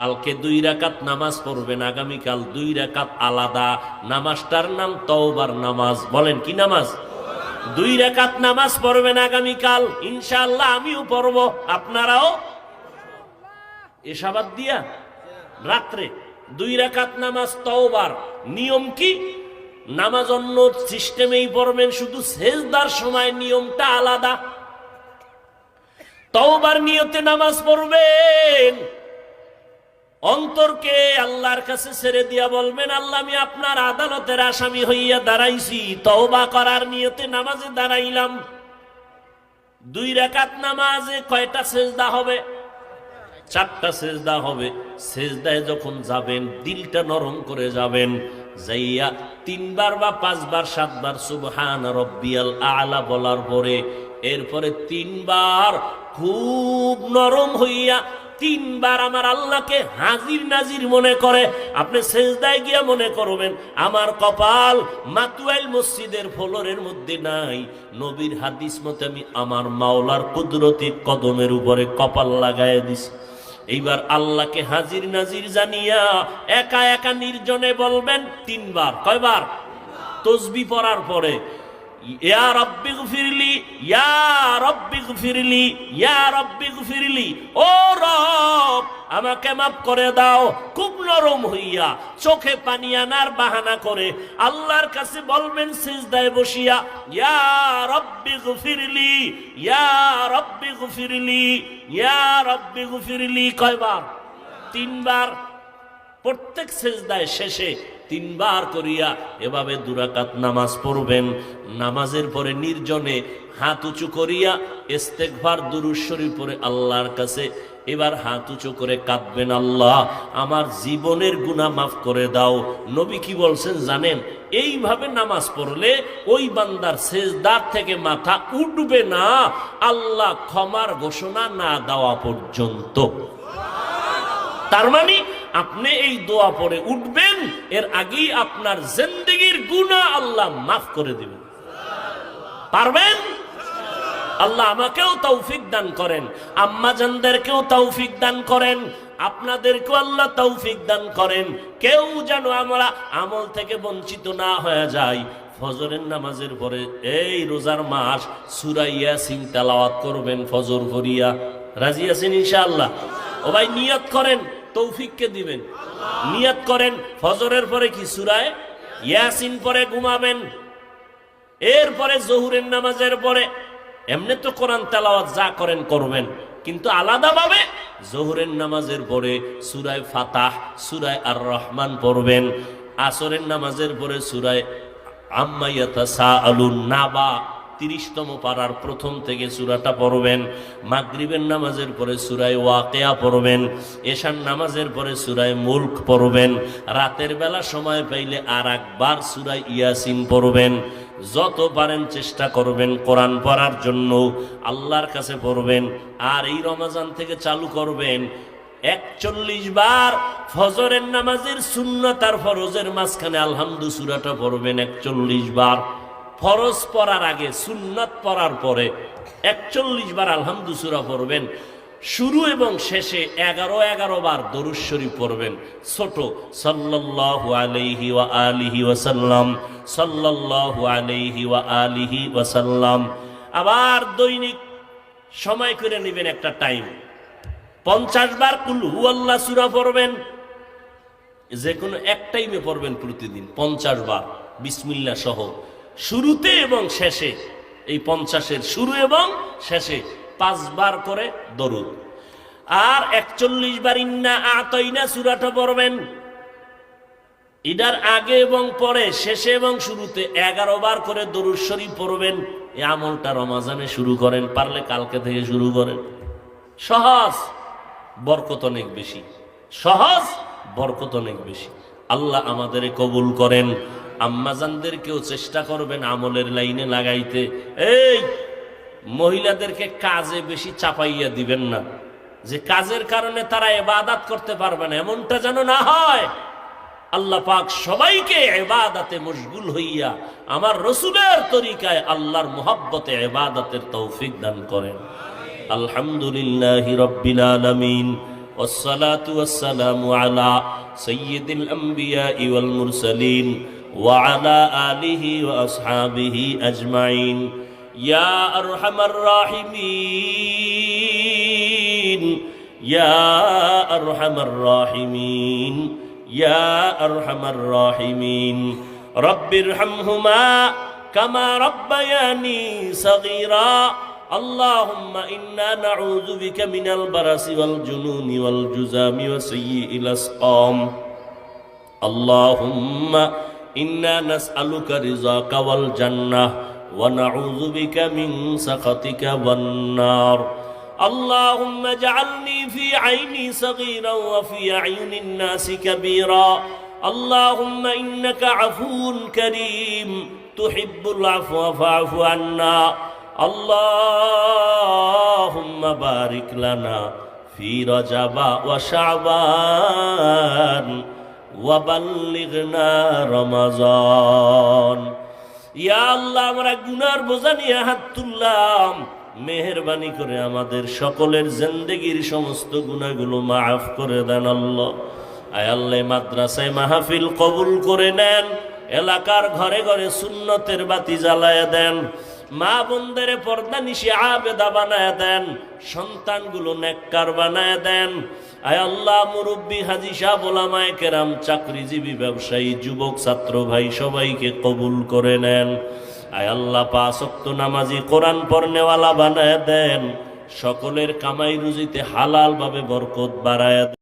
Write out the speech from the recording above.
কালকে দুই রাকাত নামাজ পড়বেন, আগামীকাল দুই রাকাত আলাদা। নামাজটার নাম তওবার নামাজ। বলেন, কি নামাজ? দুই রাকাত নামাজ পড়বেন আগামীকাল, ইনশাআল্লাহ আমিও পড়ব। আপনারাও? এসাবাদ দিয়া? রাত্রে দুই রাকাত নামাজ তওবার। নিয়ম কি? নামাজ অন্য সিস্টেমেই পড়বেন, শুধু সেজদার সময় নিয়মটা আলাদা। তওবার নিয়তে নামাজ পড়বেন। অন্তরকে আল্লাহর কাছে ছেড়ে দিয়া বলবেন, আল্লাহ, আমি আপনার আদালতের আসামি হইয়া দাঁড়াইছি, তওবা করার নিয়তে নামাজে দাঁড়াইলাম। দুই রাকাত নামাজে কয়টা সেজদা হবে? চারটা সেজদা হবে। সেজদায় যখন যাবেন, দিলটা নরম করে যাবেন, যাইয়া তিনবার বা পাঁচবার, সাতবার সুবহান রব্বিয়াল আলা বলার পরে, এরপরে তিনবার খুব নরম হইয়া তিনবার আমার আল্লাহকে হাজির নাজির মনে করে, আপনি সেজদায় গিয়া মনে করবেন, আমার কপাল মাতুয়াইল মসজিদের ফলরের মধ্যে নাই। নবীর হাদিস মতে আমি আমার মাওলার কুদরতি কদমের উপরে কপাল লাগায় দিছি। এইবার আল্লাহকে হাজির নাজির জানিয়া একা একা নির্জনে বলবেন, তিনবার, কয়বার? তসবি পড়ার পরে। ইয়া রব্বি গফিরলি, ইয়া রব্বি গফিরলি, ইয়া রব্বি গফিরলি। ও রব, আমাকে মাফ করে দাও, খুব নরম হইয়া চোখে পানি আনার বাহানা করে আল্লাহর কাছে বলবেন, সিজদায় বসিয়া, ইয়া রব্বি গফিরলি, ইয়া রব্বি গফিরলি, ইয়া রব্বি গফিরলি। কয়বার? তিনবার। প্রত্যেক সেজদায় শেষে তিনবার করিয়া এভাবে দুরাকাত নামাজ পড়বেন। নামাজের পরে নির্জনে হাত উঁচু করিয়া ইস্তেকভার দুরুশ্বরী পরে আল্লাহর কাছে এবার হাত উঁচু করে কাঁদবেন, আল্লাহ, আমার জীবনের গুনাহ মাফ করে দাও। নবী কি বলছেন জানেন? এইভাবে নামাজ পড়লে ওই বান্দার সেজদার থেকে মাথা উঠবে না। আল্লাহ ক্ষমার ঘোষণা না দেওয়া পর্যন্ত। তার মানে আপনি এই দোয়া পরে উঠবেন এর আগেই আপনার জিন্দগির গুনাহ আল্লাহ মাফ করে দিবেন। পারবেন? আল্লাহ আমাকেও তৌফিক দান করেন আম্মা জানদেরকেও তৌফিক দান করেন, আপনাদেরকেও আল্লাহ তৌফিক দান করেন। কেউ যেন আমরা আমল থেকে বঞ্চিত না হয়ে যায় ফজরের নামাজের পরে এই রোজার মাস সুরাইয়া সিং তেলাওয়াত করবেন ফজর ভরিয়া রাজি আছেন ইনশাআল্লাহ? ও ভাই, নিয়ত করেন। তৌফিককে দিবেন। নিয়ত করেন, ফজরের পরে কি সুরায়? ইয়াসিন পরে ঘুমাবেন। এরপরে জহুরের নামাজের পরে এমনি তো কোরআন তেলাওয়াত যা করেন করবেন। কিন্তু আলাদাভাবে জহুরের নামাজের পরে সুরায় ফাতাহ, সুরায় আর রহমান পড়বেন। আসরের নামাজের পরে সুরায় আম্মাইয়াতা সা আলুন নাবা তিরিশতম পাড়ার প্রথম থেকে সুরাটা পড়বেন, মাগরিবের নামাজের পরে সুরায় ওয়াকেয়া পড়বেন, এশার নামাজের পরে সুরায় মুল্ক পড়বেন, রাতের বেলা সময় পাইলে আর একবার সুরায় ইয়াসিন পড়বেন, যত পারেন চেষ্টা করবেন কোরআন পড়ার জন্য আল্লাহর কাছে পড়বেন, আর এই রমাজান থেকে চালু করবেন একচল্লিশ বার ফজরের নামাজের সুন্নত আর ফরজের মাঝখানে আলহামদু সুরাটা পড়বেন একচল্লিশ বার। ফরজ পড়ার আগে, সুন্নত পড়ার পরে একচল্লিশ বার আলহামদু সুরা পড়বেন, শুরু এবং শেষে এগারো এগারো বার দরুশ্বরী পড়বেন। ছোট, সাল্লাল্লাহু আলাইহি ওয়া আলিহি ওয়াসাল্লাম আলিহি ওয়াসাল্লাম। আবার দৈনিক সময় করে নেবেন একটা টাইম। পঞ্চাশ বার কুল হুয়াল্লাহ সুরা পড়বেন। যে কোনো এক টাইমে পড়বেন প্রতিদিন, পঞ্চাশ বার বিসমিল্লা সহ। শুরুতে এবং শেষে। এই পঞ্চাশের শুরু এবং শেষে পাঁচবার করে দরুদ। আর একচল্লিশ বার ইন্না আতইনা সুরাটা পড়বেন। ইডার আগে এবং পরে, শেষে এবং শুরুতে এগারো বার করে দরুদ শরীফ পড়বেন। এই আমলটা রমাজানে শুরু করেন, পারলে কালকে থেকে শুরু করেন। সহজ বরকত অনেক বেশি। সহজ বরকত অনেক বেশি। আল্লাহ আমাদের কবুল করেন। আম্মাজানদেরকেও চেষ্টা করবেন আমলের লাইনে লাগাইতে এই মহিলাদেরকে কাজে বেশি চাপাইয়া দিবেন না যে কাজের কারণে তারা এবাদাত করতে পারবে না এমনটা যেন না হয় আল্লাহ পাক সবাইকে এবাদাতে মশগুল হইয়া আমার রসুলের তরিকায় আল্লাহর মোহাব্বতে এবাদাতের তৌফিক দান করেন আলহামদুলিল্লাহ রব্বিল আলামিন والصلاة والسلام على سيد الأنبياء والمرسلين وعلى آله وأصحابه أجمعين. يا أرحم الراحمين. يا أرحم الراحمين. يا أرحم الراحمين. رب ارحمهما كما ربياني صغيرا. اللهم إنا نعوذ بك من البرس والجنون والجزام وسيء الأسقام. اللهم إنا نسألك رضاك والجنة ونعوذ بك من سخطك والنار اللهم اجعلني في عيني صغيرا وفي عين الناس كبيرا اللهم إنك عفو كريم تحب العفو فاعف عنا اللهم بارك لنا في رجب وشعبان ওয়াবাল্লিগনা রমাজন। ইয়া আল্লাহ, আমরা গুনার বোঝা নিয়ে হাত তুললাম। মেহরবানি করে আমাদের সকলের জেন্দেগির সমস্ত গুণাগুলো মাফ করে দেন আল্লাহ। আয় আল্লাহ মাদ্রাসায় মাহফিল কবুল করে নেন। এলাকার ঘরে ঘরে সুন্নতের বাতি জ্বালায় দেন। মা বোনদের পর্দা নিশে আবেদা বানায় দেন, সন্তানগুলো নেককার বানায় দেন। আয় আল্লাহ, মুরব্বী হাজি শাহ বোলামায় কেরাম, চাকরিজীবী ব্যবসায়ী, যুবক, ছাত্র ভাই, সবাইকে কবুল করে নেন। আয় আল্লাহ পাঁচক্ত নামাজি কোরআন পড়নেওয়ালা বানায় দেন। সকলের কামাই রুজিতে হালাল ভাবে বরকত বাড়ায়